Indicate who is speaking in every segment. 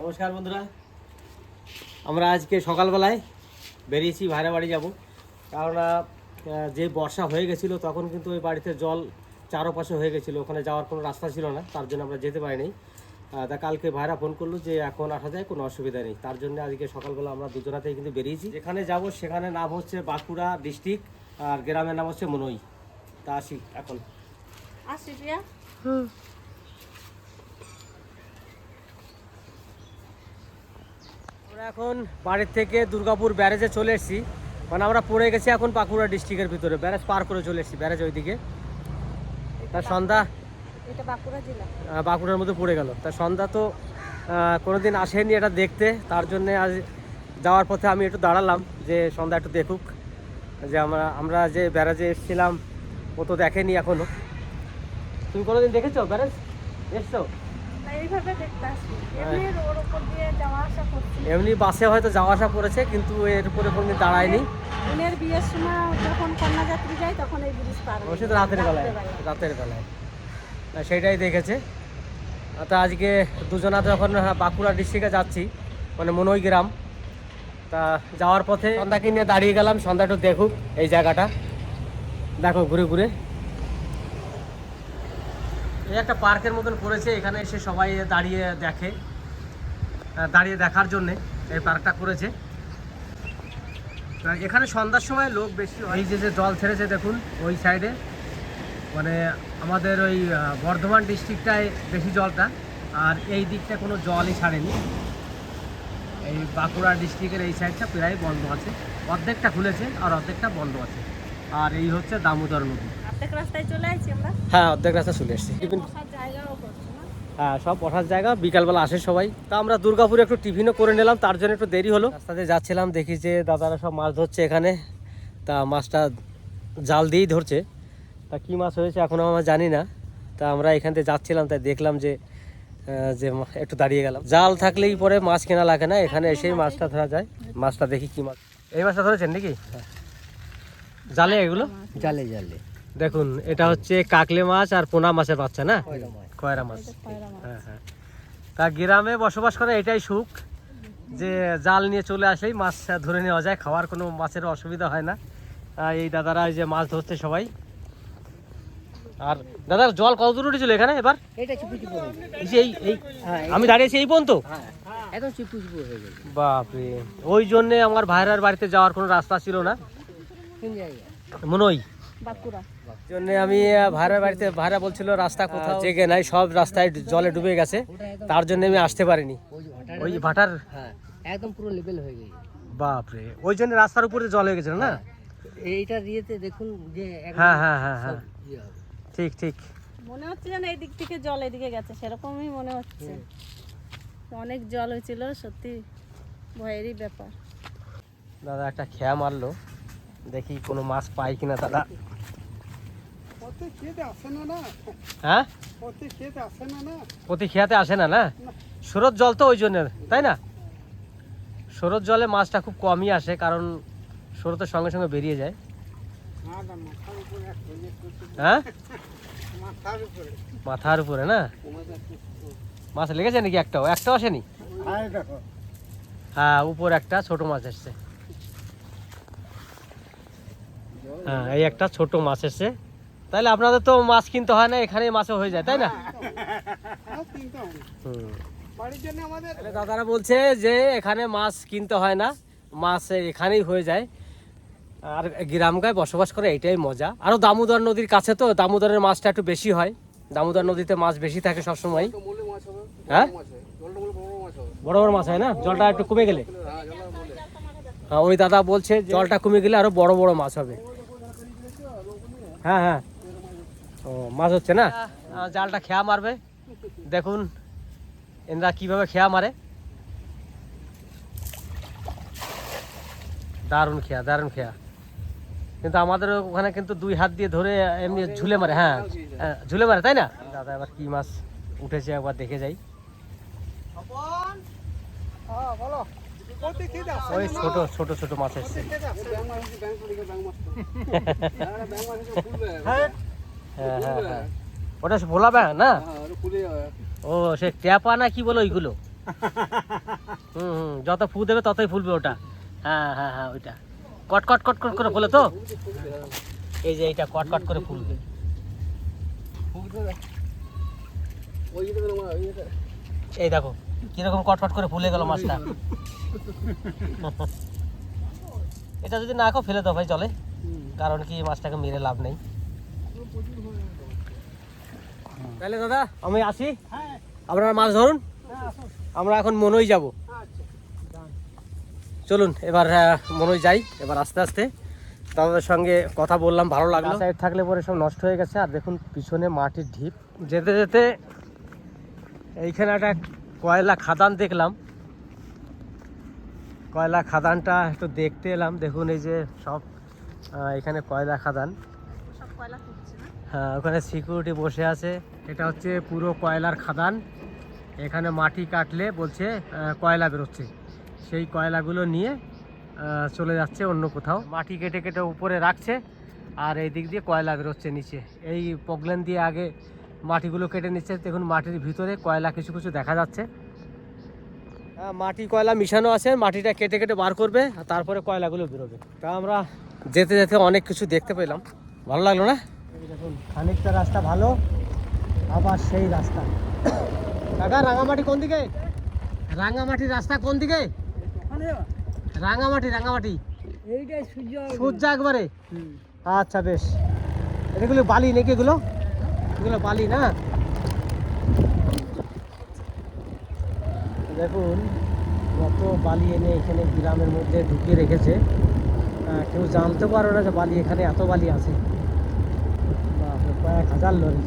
Speaker 1: নমস্কার বন্ধুরা। আমরা আজকে সকালবেলায় বেরিয়েছি ভাইরা বাড়ি যাব। কারণ যে বর্ষা হয়ে গেছিল তখন কিন্তু ওই বাড়িতে জল চারোপাশে হয়ে গেছিল। ওখানে যাওয়ার কোনো রাস্তা ছিল না তার জন্য আমরা যেতে পারিনি। তা কালকে ভাইরা ফোন করল যে এখন আসা যায় কোনো অসুবিধা নেই। তার জন্য আজকে সকালবেলা আমরা দুজনাতেই কিন্তু বেরিয়েছি। যেখানে যাব সেখানে নাম হচ্ছে বাঁকুড়া ডিস্ট্রিক্ট আর গ্রামের নাম হচ্ছে মনই। তা আসি এখন।
Speaker 2: আসি প্রিয়া।
Speaker 1: আমরা এখন বাড়ির থেকে দুর্গাপুর ব্যারেজে চলে এসেছি। মানে আমরা পড়ে গেছি এখন বাঁকুড়া ডিস্ট্রিক্টের ভিতরে ব্যারেজ পার করে চলে এসেছি ব্যারেজ ওইদিকে। তার সন্ধ্যা
Speaker 2: এটা বাঁকুড়া জেলা।
Speaker 1: বাঁকুড়ার মধ্যে পড়ে গেল। তা সন্ধ্যা তো কোনোদিন আসেনি এটা দেখতে। তার জন্য আজ যাওয়ার পথে আমি একটু দাঁড়ালাম যে সন্ধ্যা একটু দেখুক। যে আমরা আমরা যে ব্যারাজে এসেছিলাম ও তো দেখেনি এখনও। তুমি কোনোদিন দেখেছ ব্যারেজ? এসছো?
Speaker 2: এইভাবে দেখতে আসি এমনি রোড উপর দিয়ে যাওয়া আসা করছি
Speaker 1: এমনি বাসে হয়তো যাওয়া আসা করেছে কিন্তু এর উপরে কোনোদিন দাঁড়ায়নি।
Speaker 2: বোনের বিয়ের সময় যখন কন্যাযাত্রী যায় তখন এই ব্রিজ পার।
Speaker 1: অবশ্যই তো রাতের বেলায়। রাতের বেলায়। সেটাই দেখেছে। তা আজকে দুজনা যখন বাঁকুড়া ডিস্ট্রিক্টে যাচ্ছি মানে মনই গ্রাম তা যাওয়ার পথে সন্ধ্যাকে নিয়ে দাঁড়িয়ে গেলাম সন্ধ্যা একটু দেখুক এই জায়গাটা। দেখো ঘুরে ঘুরে। এই একটা পার্কের মতন করেছে এখানে এসে সবাই দাঁড়িয়ে দেখে। দাঁড়িয়ে দেখার জন্যে এই পার্কটা করেছে। এখানে সন্ধ্যার সময় লোক বেশি হয়। এই যে যে জল ছেড়েছে দেখুন ওই সাইডে। মানে আমাদের ওই বর্ধমান ডিস্ট্রিক্টটায় বেশি জলটা আর এই দিকটা কোনো জলই ছাড়েনি। এই বাঁকুড়া ডিস্ট্রিক্টের এই সাইডটা প্রায় বন্ধ আছে। অর্ধেকটা খুলেছে আর অর্ধেকটা বন্ধ আছে। আর এই হচ্ছে দামোদর নদী।
Speaker 2: অর্ধেক রাস্তায় চলে আসছি আমরা।
Speaker 1: হ্যাঁ অর্ধেক রাস্তা চলে এসছে
Speaker 2: বসার জায়গাও করছে না
Speaker 1: হ্যাঁ সব বসার জায়গা। বিকালবেলা আসে সবাই। তা আমরা দুর্গাপুরে একটু টিফিনও করে নিলাম তার জন্য একটু দেরি হলো। রাস্তাতে যাচ্ছিলাম দেখি যে দাদারা সব মাছ ধরছে এখানে। তা মাছটা জাল দিয়েই ধরছে। তা কী মাছ হয়েছে এখনও আমরা জানি না। তা আমরা এখান থেকে যাচ্ছিলাম তাই দেখলাম যে যে একটু দাঁড়িয়ে গেলাম। জাল থাকলেই পরে মাছ কেনা লাগে না এখানে এসেই মাছটা ধরা যায়। মাছটা দেখি কি মাছ। এই মাছটা ধরেছেন নাকি? জালে এগুলো?
Speaker 3: জালে জালে।
Speaker 1: দেখুন এটা হচ্ছে কাকলে মাছ আর পোনা মাছের বাচ্চা না? কয়রা মাছ। হ্যাঁ হ্যাঁ। তা গ্রামে বসবাস করে এটাই সুখ যে জাল নিয়ে চলে আসলেই মাছ ধরে নেওয়া যায় খাওয়ার কোনো মাছের অসুবিধা হয় না। এই দাদারা এই যে মাছ ধরছে সবাই। আর দাদার জল কত দূর উঠেছিল এখানে এবার? এই এই
Speaker 3: হ্যাঁ
Speaker 1: আমি দাঁড়িয়েছি এই পর্যন্ত?
Speaker 3: হ্যাঁ হয়ে।
Speaker 1: বাপরে। ওই জন্যে আমার ভাইরার বাড়িতে যাওয়ার কোনো রাস্তা ছিল না।
Speaker 3: জায়গা
Speaker 1: মনই।
Speaker 2: বাঁকুড়া।
Speaker 1: জন্য আমি ভাইরার বাড়িতে ভাইরা বলছিল রাস্তা কোথাও। জেগে নাই সব রাস্তায় জলে ডুবে গেছে। তার জন্য আমি আসতে পারিনি।
Speaker 3: ওই ভাটার? হ্যাঁ একদম পুরো লেভেল হয়ে গেছে।
Speaker 1: বাপরে ওই জন্য রাস্তার উপরে জল হয়ে গেছিল না?
Speaker 3: এইটা দিয়েতে দেখুন যে
Speaker 1: হ্যাঁ হ্যাঁ হ্যাঁ হ্যাঁ।
Speaker 3: ইয়ে।
Speaker 1: ঠিক ঠিক।
Speaker 2: মনে হচ্ছে যেন এই দিক থেকে জল এদিকে গেছে সেরকমই মনে হচ্ছে। অনেক জল হয়েছিল সত্যি ভয়েরই ব্যাপার।
Speaker 1: দাদা একটা খেয়া মারলো দেখি কোনো মাছ পাই কিনা দাদা
Speaker 4: প্রত্যেক খেতে আসে না না
Speaker 1: হ্যাঁ? প্রতি খেয়াতে আসে না না? স্রোত জল তো ওই জন্য তাই না? স্রোত জলে মাছটা খুব কমই আসে কারণ স্রোতের সঙ্গে সঙ্গে বেরিয়ে যায়।
Speaker 4: হ্যাঁ মাথার উপরে।
Speaker 1: না? মাছ লেগেছে নাকি একটাও? একটাও আসেনি? হ্যাঁ উপর একটা ছোট মাছ এসছে। হ্যাঁ এই একটা ছোট মাছ এসছে। তাহলে আপনাদের তো মাছ কিনতে হয় না এখানেই মাছও হয়ে যায় তাই না? দাদারা বলছে যে এখানে মাছ কিনতে হয় না মাছ এখানেই হয়ে যায়। আর গ্রামগায় বসবাস করে এটাই মজা। আরও দামোদর নদীর কাছে তো দামোদরের মাছটা একটু বেশি হয়। দামোদর নদীতে মাছ বেশি থাকে সবসময়। হ্যাঁ?
Speaker 4: বড়
Speaker 1: বড় মাছ হয় না? জলটা একটু কমে গেলে?
Speaker 4: হ্যাঁ
Speaker 1: হ্যাঁ ওই দাদা বলছে জলটা কমে গেলে আরও বড় বড় মাছ হবে। হ্যাঁ হ্যাঁ। ও মাছ হচ্ছে না? জালটা খেয়া মারবে। দেখুন এনরা কীভাবে খেয়া মারে। দারুণ খেয়া দারুণ খেয়া। কিন্তু আমাদের ওখানে কিন্তু দুই হাত দিয়ে ধরে এমনি ঝুলে মারে হ্যাঁ হ্যাঁ, ঝুলে মারে তাই না? দাদা এবার কি মাছ উঠেছে একবার দেখে যাই।
Speaker 4: হ্যাঁ
Speaker 1: ওই ছোট ছোট ছোট মাছ এসছে।
Speaker 4: হ্যাঁ
Speaker 1: হ্যাঁ হ্যাঁ। হ্যাঁ হ্যাঁ ওটা ভোলা ব্যাং না ও সে ট্যাপা না কি বলো ওইগুলো? হুম হুম যত ফু দেবে ততই ফুলবে ওটা। হ্যাঁ হ্যাঁ হ্যাঁ ওইটা। কট কট কট কট করে ফুলে তো? এই যে এইটা কট কট করে ফুলবে। এই দেখো কীরকম কটফট করে ফুলে গেল মাছটা। এটা যদি না খাও ফেলে দাও ভাই চলে কারণ কি মাছটাকে মেরে লাভ নেই। তাহলে দাদা আমি আসি? আপনারা মাছ ধরুন। আমরা এখন মনই যাব। চলুন এবার মনই যাই এবার আস্তে আস্তে। দাদাদের সঙ্গে কথা বললাম ভালো লাগল। সাইড থাকলে পরে সব নষ্ট হয়ে গেছে আর দেখুন পিছনে মাটির ঢিপ। যেতে যেতে এইখানে একটা কয়লা খাদান দেখলাম। কয়লা খাদানটা একটু দেখতে এলাম দেখুন এই যে সব এখানে কয়লা খাদান।
Speaker 2: সব কয়লা
Speaker 1: হ্যাঁ ওখানে সিকিউরিটি বসে আছে। এটা হচ্ছে পুরো কয়লার খাদান। এখানে মাটি কাটলে বলছে কয়লা বেরোচ্ছে। সেই কয়লাগুলো নিয়ে চলে যাচ্ছে অন্য কোথাও। মাটি কেটে কেটে উপরে রাখছে আর এই দিক দিয়ে কয়লা বেরোচ্ছে নিচে। এই পগলেন দিয়ে আগে মাটিগুলো কেটে নিচ্ছে। দেখুন, মাটির ভিতরে কয়লা কিছু কিছু দেখা যাচ্ছে। মাটি কয়লা মিশানো আছে। মাটিটা কেটে কেটে বার করবে আর তারপরে কয়লাগুলো বেরোবে। তা আমরা যেতে যেতে অনেক কিছু দেখতে পেলাম। ভালো লাগল না? দেখুন খানিকটা রাস্তা ভালো আবার সেই রাস্তা। কাকা রাঙামাটি কোন দিকে? রাঙামাটির রাস্তা কোন দিকে? রাঙামাটি রাঙামাটি।
Speaker 3: সূর্য
Speaker 1: একবারে? আচ্ছা বেশ। এগুলো বালি নাকি এগুলো? এগুলো বালি না? দেখুন কত বালি এনে এখানে গ্রামের মধ্যে ঢুকিয়ে রেখেছে। কেউ জানতে পারো না যে বালি এখানে এত বালি আছে। কয়েক হাজার লরি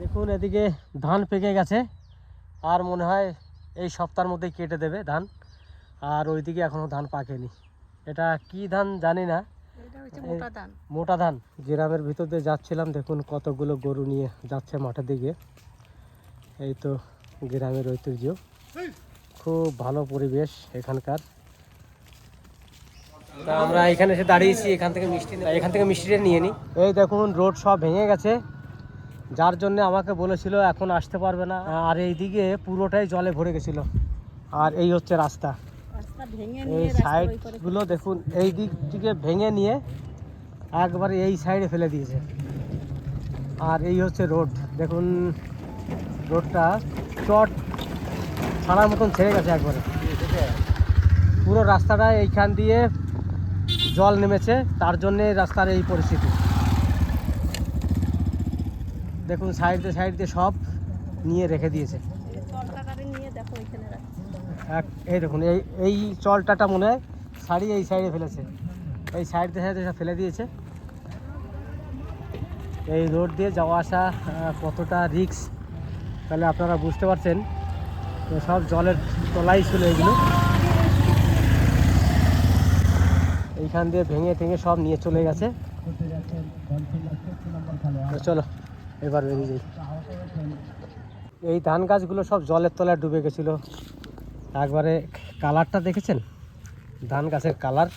Speaker 1: দেখুন এদিকে ধান পেকে গেছে। আর মনে হয় এই সপ্তাহের মধ্যেই কেটে দেবে ধান। আর ওইদিকে এখনও ধান পাকেনি। এটা কি ধান জানি না।
Speaker 2: মোটা ধান।
Speaker 1: গ্রামের ভিতর দিয়ে যাচ্ছিলাম দেখুন কতগুলো গরু নিয়ে যাচ্ছে মাঠের দিকে। এই তো গ্রামের ঐতিহ্য। খুব ভালো পরিবেশ এখানকার। আমরা এখানে এসে দাঁড়িয়েছি এখান থেকে মিষ্টি এখান থেকে মিষ্টিটা নিয়ে নিই এই দেখুন রোড সব ভেঙে গেছে। যার জন্য আমাকে বলেছিল এখন আসতে পারবে না। আর এইদিকে পুরোটাই জলে ভরে গেছিল। আর এই হচ্ছে রাস্তা। এই
Speaker 2: নিয়ে রাস্তা
Speaker 1: সাইডগুলো দেখুন এই দিক থেকে ভেঙে নিয়ে একবারে এই সাইডে ফেলে দিয়েছে। আর এই হচ্ছে রোড। দেখুন রোডটা চট ছাড়ার মতন ছেড়ে গেছে একবারে। পুরো রাস্তাটা এইখান দিয়ে জল নেমেছে তার জন্যে রাস্তার এই পরিস্থিতি। দেখুন, সাইড সাইড সব নিয়ে রেখে দিয়েছে।
Speaker 2: এই
Speaker 1: দেখুন, এই এই চলটাটা মনে হয় শাড়ি এই সাইডে ফেলেছে। এই সাইড সাইডে সব ফেলে দিয়েছে। এই রোড দিয়ে যাওয়া আসা কতটা রিক্স তাহলে আপনারা বুঝতে পারছেন। সব জলের তলাই ছিল এগুলো। এইখান দিয়ে ভেঙে টেঙে সব নিয়ে চলে গেছে। চলো। এবার বেরিয়ে যাই। এই ধান গাছগুলো সব জলের তলায় ডুবে গেছিল। একবারে কালারটা দেখেছেন? ধান গাছের কালার।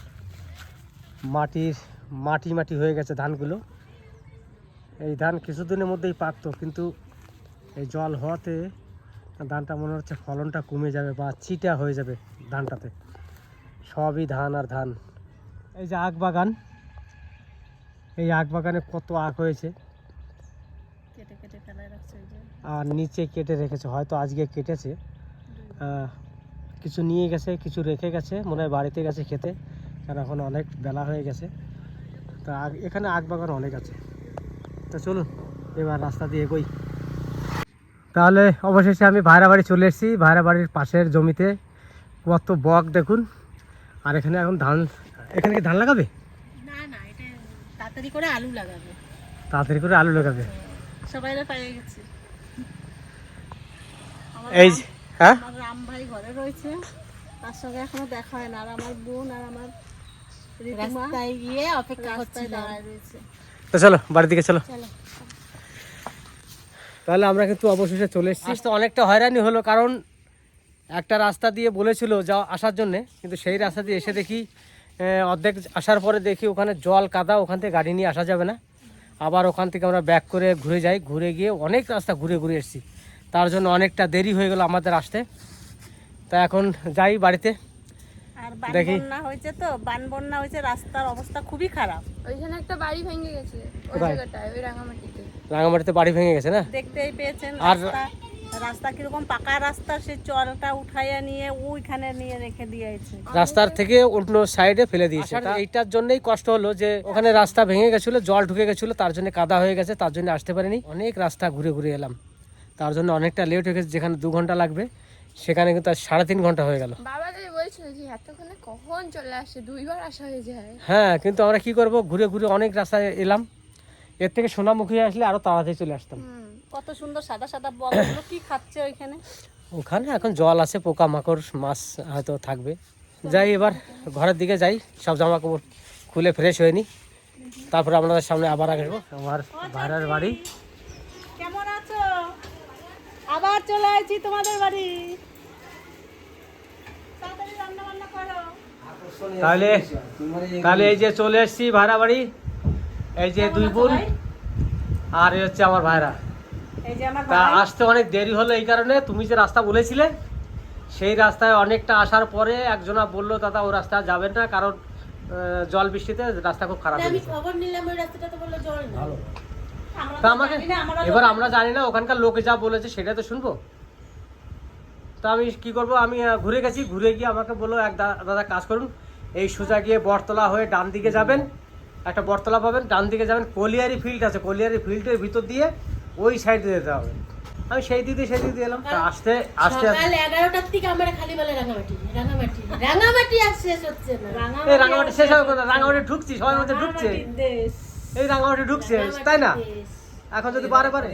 Speaker 1: মাটির, মাটি মাটি হয়ে গেছে ধানগুলো। এই ধান কিছুদিনের মধ্যেই পাকতো, কিন্তু এই জল হওয়াতে ধানটা মনে হচ্ছে ফলনটা কমে যাবে বা চিটা হয়ে যাবে ধানটাতে। সবই ধান আর ধান। এই যে আখ বাগান। এই আখ বাগানে কত আখ হয়েছে
Speaker 2: কেটে কেটে ফেলায় রাখছে ওই যে
Speaker 1: আর নিচে কেটে রেখেছে হয়তো আজকে কেটেছে। কিছু নিয়ে গেছে কিছু রেখে গেছে মনে হয় বাড়িতে গেছে খেতে কারণ এখন অনেক বেলা হয়ে গেছে। তা এখানে আগ বাগান অনেক আছে। তা চলুন এবার রাস্তা দিয়ে এগোই। তাহলে অবশেষে আমি ভাইরা বাড়ি চলে এসেছি। ভাইরা বাড়ির পাশের জমিতে কত বক দেখুন। আর এখানে এখন ধান এখানে কি ধান লাগাবে?
Speaker 2: না না এটা তাড়াতাড়ি করে আলু লাগাবে।
Speaker 1: তাড়াতাড়ি করে আলু লাগাবে।
Speaker 2: সবাই পেয়ে গেছে।
Speaker 1: এই যে- হ্যাঁ?
Speaker 2: রাম ভাই ঘরে রয়েছে। তার সঙ্গে এখনও দেখা হয় না। আর আমার বোন আর আমার
Speaker 5: রাস্তায় গিয়ে অপেক্ষা করছিলাম
Speaker 2: দাঁড়ায় রয়েছে।
Speaker 1: তো চলো বাড়ির দিকে চলো।
Speaker 5: চলো।
Speaker 1: তাহলে আমরা কিন্তু অবশেষে চলে এসেছি। আসতে অনেকটা হয়রানি হলো কারণ একটা রাস্তা দিয়ে বলেছিল যা আসার জন্যে কিন্তু সেই রাস্তা দিয়ে এসে দেখি অর্ধেক আসার পরে দেখি ওখানে জল কাদা ওখান থেকে গাড়ি নিয়ে আসা যাবে না। আবার ওখান থেকে আমরা ব্যাক করে ঘুরে যাই। ঘুরে গিয়ে অনেক রাস্তা ঘুরে ঘুরে এসেছি। তার জন্য অনেকটা দেরি হয়ে গেল আমাদের আসতে। তা এখন যাই বাড়িতে।
Speaker 2: আর বান
Speaker 1: দেখি।
Speaker 2: বন্যা হয়েছে তো বান বন্যা হয়েছে রাস্তার অবস্থা খুবই খারাপ।
Speaker 6: ওইখানে একটা বাড়ি ভেঙে গেছে ওই জায়গাটায় ওই রাঙামাটিতে।
Speaker 1: রাঙামাটিতে বাড়ি ভেঙে গেছে না?
Speaker 2: দেখতেই পেয়েছেন
Speaker 1: আর-
Speaker 2: রাস্তা রাস্তা কীরকম পাকা রাস্তা সে চলটা উঠাইয়া নিয়ে ওইখানে নিয়ে রেখে দিয়েছে।
Speaker 1: রাস্তার থেকে অন্য সাইডে ফেলে দিয়েছে। এইটার জন্যই কষ্ট হলো যে ওখানে রাস্তা ভেঙে গেছিল জল ঢুকে গেছিল তার জন্য কাদা হয়ে গেছে তার জন্য আসতে পারিনি। অনেক রাস্তা ঘুরে ঘুরে এলাম। তার জন্য অনেকটা লেট হয়ে গেছে যেখানে দু ঘণ্টা লাগবে সেখানে কিন্তু আজ সাড়ে তিন ঘণ্টা হয়ে গেল।
Speaker 6: বাবা তাই বলছিল যে এতক্ষণে কখন চলে আসে? দুইবার আসা হয়ে যায়।
Speaker 1: হ্যাঁ কিন্তু আমরা কি করব? ঘুরে ঘুরে অনেক রাস্তায় এলাম। এর থেকে সোনামুখী আসলে আরও তাড়াতাড়ি চলে আসতাম।
Speaker 2: কত সুন্দর সাদা সাদা বলগুলো কি খাচ্ছে ওইখানে?
Speaker 1: ওখানে এখন জল আছে পোকামাকড় মাছ হয়তো থাকবে। যাই এবার ঘরের দিকে যাই সব জামা কাপড় খুলে ফ্রেশ হয়ে নি। তারপরে আপনাদের সামনে আবার আসব আমার ভাড়ার বাড়ি।
Speaker 2: আবার চলে আসছি তোমাদের বাড়ি।
Speaker 1: তাহলে তাহলে এই যে চলে এসেছি ভাড়া বাড়ি। এই যে দুই বোন আর এই হচ্ছে আমার ভাইরা।
Speaker 2: এই যে আমার
Speaker 1: তা আসতে অনেক দেরি হলো এই কারণে তুমি যে রাস্তা বলেছিলে সেই রাস্তায় অনেকটা আসার পরে একজনা বলল দাদা ও রাস্তা যাবেন না কারণ জল বৃষ্টিতে রাস্তা খুব খারাপ
Speaker 5: তো না
Speaker 1: আমাকে
Speaker 2: না,
Speaker 1: এবার আমরা জানি না ওখানকার লোকে যা বলেছে সেটা তো শুনব? তো আমি কি করব? আমি ঘুরে গেছি ঘুরে গিয়ে আমাকে বলল এক দাদা কাজ করুন। এই সোজা গিয়ে বটতলা হয়ে ডান দিকে যাবেন। একটা বটতলা পাবেন ডান দিকে যাবেন। কলিয়ারি ফিল্ড আছে কলিয়ারি ফিল্ডের ভিতর দিয়ে ওই সাইডে যেতে হবে। আমি সেই দিদি সেই দিদি এলাম। আসতে আসতে
Speaker 5: সকাল এগারোটার থেকে আমার খালি বলে রাঙামাটি রাঙামাটি রাঙামাটি আর শেষ হচ্ছে না।
Speaker 1: রাঙামাটি শেষ হবে কোথায়? রাঙামাটি ঢুকছি সবাই মধ্যে ঢুকছে।
Speaker 2: দেশ।
Speaker 1: এই রাঙামাটি ঢুকছে তাই না? এখন যদি পারে পারে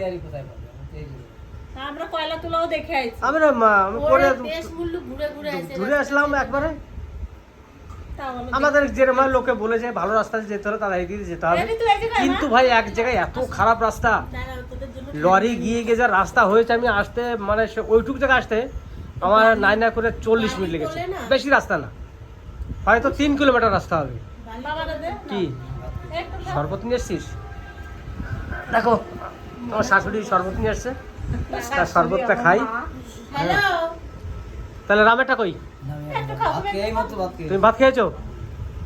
Speaker 2: আমরা কয়লা তুলাও দেখে আইছি।
Speaker 1: আমি না মা- আমি পরে
Speaker 5: ঘুরে ঘুরে আসে
Speaker 1: ঘুরে আসলাম একবারে। আমাদের যেরকম লোকে বলেছে ভালো রাস্তায় যেতে হলে তারা এই দিকে যেতে হবে। কিন্তু ভাই এক জায়গায় এত খারাপ রাস্তা। লরি গিয়ে গিয়ে যা রাস্তা হয়েছে আমি আসতে মানে সে ওইটুক জায়গায় আসতে আমার নাই না করে চল্লিশ মিনিট লেগেছে। বেশি রাস্তা না। হয়তো তিন কিলোমিটার রাস্তা হবে। কি। শরবত নিয়ে এসছিস দেখো তোমার শাশুড়ি শরবত নিয়ে এসছে তার শরবতটা খাই।
Speaker 5: হ্যালো
Speaker 1: তাহলে রামেরটা কই? তুমি ভাত খেয়েছো?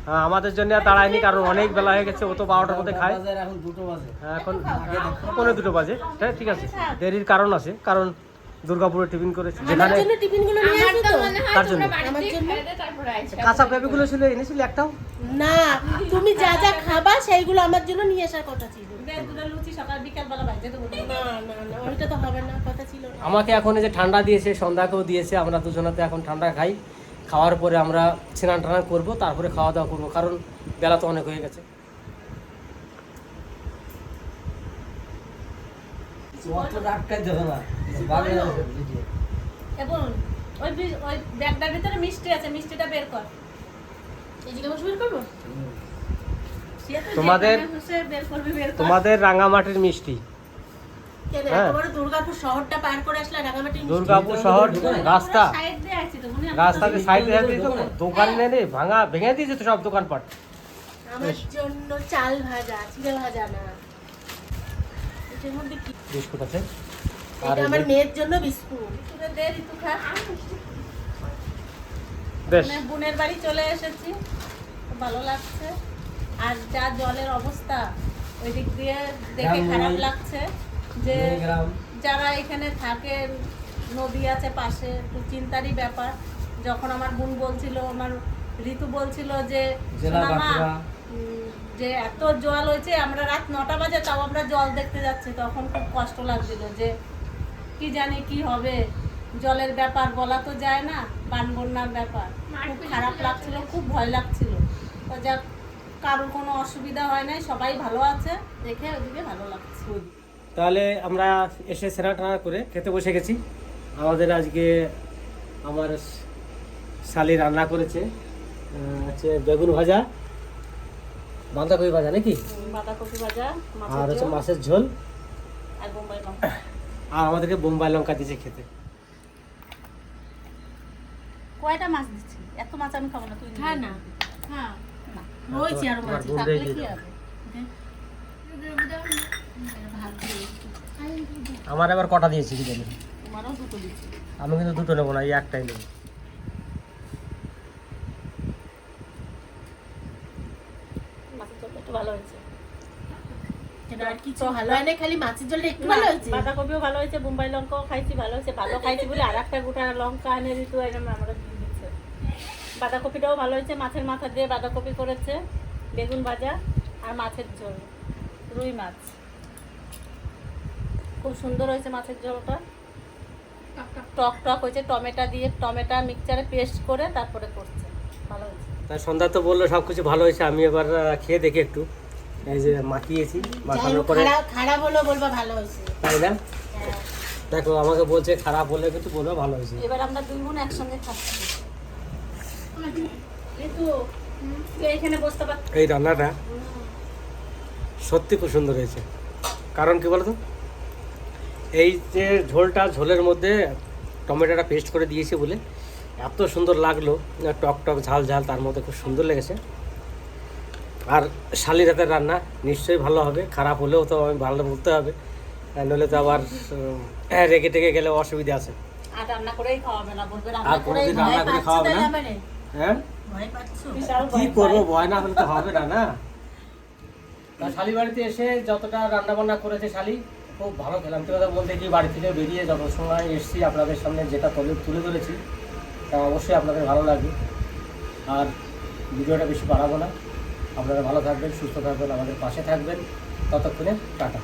Speaker 1: হ্যাঁ আমাদের জন্য আর দাঁড়ায়নি কারণ অনেক বেলা হয়ে গেছে ও তো বারোটার মধ্যে খায়। হ্যাঁ, এখন পনেরো দুটো বাজে। হ্যাঁ ঠিক আছে দেরির কারণ আছে কারণ দুর্গাপুরে টিফিন করেছে।
Speaker 5: আমার
Speaker 1: যেখানে
Speaker 5: জন্য টিফিনগুলো নিয়ে
Speaker 6: তো
Speaker 5: তো?
Speaker 1: কার জন্য? কাঁচা পেঁপেগুলো ছিল এনেছিল একটাও?
Speaker 5: না তুমি যা যা খাবা সেইগুলো আমার জন্য নিয়ে আসার কথা ছিল।
Speaker 2: দে দুটো লুচি সকাল বিকাল বেলা বাইতে দেবো
Speaker 5: না না না ওইটা তো হবে না কথা ছিল না।
Speaker 1: আমাকে এখন এই যে ঠান্ডা দিয়েছে সন্ধ্যাকেও দিয়েছে আমরা দুজনাতে এখন ঠান্ডা খাই। খাওয়ার পরে আমরা স্নান টান করব তারপরে খাওয়া দাওয়া করব কারণ বেলা তো অনেক হয়ে গেছে।
Speaker 2: এবং ওই ওই ব্যাগটার ভিতরে মিষ্টি আছে মিষ্টিটা বের কর।
Speaker 5: এই জিজ্ঞাসা বের করব?
Speaker 1: তোমাদের- তোমাদের রাঙামাটির মিষ্টি। হ্যাঁ।
Speaker 5: দুর্গাপুর শহরটা পার করে আসলে
Speaker 1: দুর্গাপুর শহর রাস্তা।
Speaker 2: সাইড দিয়ে আছি
Speaker 1: রাস্তাতে সাইড দিয়ে তো, দোকান নেই ভাঙা ভেঙে দিয়েছে তো সব দোকানপাট।
Speaker 5: আমার জন্য চাল ভাজা চিড়ে ভাজা না। এটার মধ্যে কি
Speaker 1: বিস্কুট আছে। আর
Speaker 5: আমার মেয়ের জন্য বিস্কুট।
Speaker 2: দে ঋতু খা
Speaker 1: বেশ।
Speaker 2: মানে বোনের বাড়ি চলে এসেছি। ভালো লাগছে। আর যা জলের অবস্থা ওই দিক দিয়ে দেখে খারাপ লাগছে যে যারা এখানে থাকে নদী আছে পাশে একটু চিন্তারই ব্যাপার। যখন আমার বোন বলছিল আমার ঋতু বলছিল যে উম, যে এত জল হয়েছে আমরা রাত নটা বাজে তাও আমরা জল দেখতে যাচ্ছি। তখন খুব কষ্ট লাগছিল যে কি জানি কি হবে। জলের ব্যাপার বলা তো যায় না পান বন্যার ব্যাপার খুব খারাপ লাগছিল খুব ভয় লাগছিল। তো যাক কারোর কোনো অসুবিধা হয় নাই সবাই ভালো আছে দেখে ওদিকে ভালো লাগছে।
Speaker 1: তাহলে আমরা এসে সেরা টানা করে খেতে বসে গেছি। আমাদের আজকে আমার শালি রান্না করেছে হচ্ছে বেগুন ভাজা। বাঁধাকপি ভাজা নাকি?
Speaker 2: বাঁধাকপি ভাজা
Speaker 1: আর হচ্ছে মাছের ঝোল।
Speaker 2: আর বোম্বাই লঙ্কা।
Speaker 1: আর আমাদেরকে বোম্বাই লঙ্কা দিয়েছে খেতে।
Speaker 2: কয়টা মাছ দিচ্ছি? এত মাছ আমি খাব না তুই
Speaker 5: হ্যাঁ না। হ্যাঁ। রয়েছে
Speaker 1: আরও
Speaker 5: মাছ
Speaker 2: থাকলে কি হবে?
Speaker 1: আমার এবার কটা দিয়েছি কি জানি? আমি কিন্তু দুটো নেব না এই একটাই নেব।
Speaker 2: একটু ভালো হয়েছে।
Speaker 5: আর কিছু ভালো হয় না খালি মাছের জলটা একটু ভালো হয়েছে?
Speaker 2: বাঁধাকপিও ভালো হয়েছে বোম্বাই লঙ্কাও খাইছি ভালো হয়েছে ভালো খাইছি বলে আর একটা গোটা লঙ্কা এনে দিত এরকম আমরা দিচ্ছে। বাঁধাকপিটাও ভালো হয়েছে মাছের মাথা দিয়ে বাঁধাকপি করেছে বেগুন ভাজা আর মাছের ঝোল রুই মাছ। খুব সুন্দর হয়েছে মাছের ঝোলটা। টক টক হয়েছে টমেটো দিয়ে টমেটো মিক্সচারে পেস্ট করে তারপরে করছে।
Speaker 1: তাই সন্ধ্যা তো বলল সব কিছু ভালো হয়েছে আমি এবার খেয়ে দেখি একটু। এই যে মাখিয়েছি মাখানোর পরে
Speaker 5: খারাপ হলেও বলবা ভালো হয়েছে।
Speaker 1: তাই না। দেখো আমাকে বলছে খারাপ হলে কিন্তু বলবে ভালো হয়েছে।
Speaker 2: এবার আমরা দুই বোন একসঙ্গে খাচ্ছি।
Speaker 1: এই রান্নাটা সত্যি খুব সুন্দর হয়েছে। কারণ কি বলতো? এই যে ঝোলটা ঝোলের মধ্যে টমেটোটা পেস্ট করে দিয়েছি বলে এত সুন্দর লাগল টক টক ঝাল ঝাল তার মধ্যে খুব সুন্দর লেগেছে। আর শালির হাতের রান্না নিশ্চয়ই ভালো হবে খারাপ হলেও তো আমি ভালো বলতে হবে নইলে তো আবার রেগে টেগে গেলে অসুবিধা আছে।
Speaker 2: আর রান্না করেই খাওয়াবে না বলবে রান্না করেই
Speaker 1: রান্না করে খাওয়াবে না।
Speaker 5: মানে
Speaker 1: হ্যাঁ?
Speaker 5: ভয়
Speaker 1: কি করব
Speaker 2: পায়।
Speaker 1: ভয় না হলে তো হবে না না? শালি বাড়িতে এসে যতটা রান্না বান্না করেছে শালি খুব ভালো খেলাম। তো কথা বলতে কি বাড়ি থেকে বেরিয়ে যত সময় এসেছি আপনাদের সামনে যেটা তুলে তুলে ধরেছি তা অবশ্যই আপনাদের ভালো লাগবে। আর ভিডিওটা বেশি বাড়াবো না। আপনারা ভালো থাকবেন, সুস্থ থাকবেন, আমাদের পাশে থাকবেন। ততক্ষণে টাটা।